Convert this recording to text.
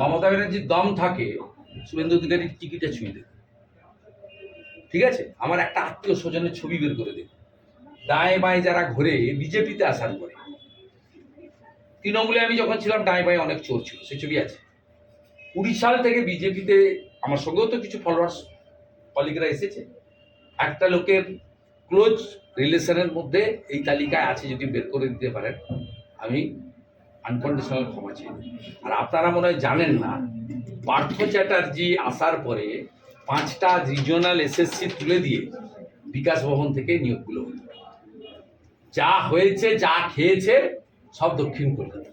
মমতা ব্যানার্জির দম থাকে, শুভেন্দু অধিকারীর টিকিটে ছুঁয়ে দেবে। ঠিক আছে? আমার একটা আত্মীয় স্বজনের ছবি বের করে দেবে। দায়ে বাঁয়ে যারা ঘুরে বিজেপিতে আসার পরে। তৃণমূলে আমি যখন ছিলাম, দায়ে বাঁয়ে অনেক চোর ছিল, সে ছবি আছে। সাল থেকে বিজেপিতে আমার সঙ্গেও তো কিছু ফলোয়ার্স কলিগরা এসেছে। একটা লোকের ক্লোজ রিলেশনের মধ্যে এই তালিকায় আছে, যদি বের করে দিতে পারেন, আমি আনকন্ডিশনাল ক্ষমা চেয়ে আর আপনারা মনে হয় জানেন না, পার্থ চ্যাটার্জি আসার পরে পাঁচটা রিজিওনাল এসএসসি তুলে দিয়ে বিকাশ ভবন থেকে নিয়োগগুলো যা হয়েছে, যা খেয়েছে, সব দক্ষিণ কলকাতা।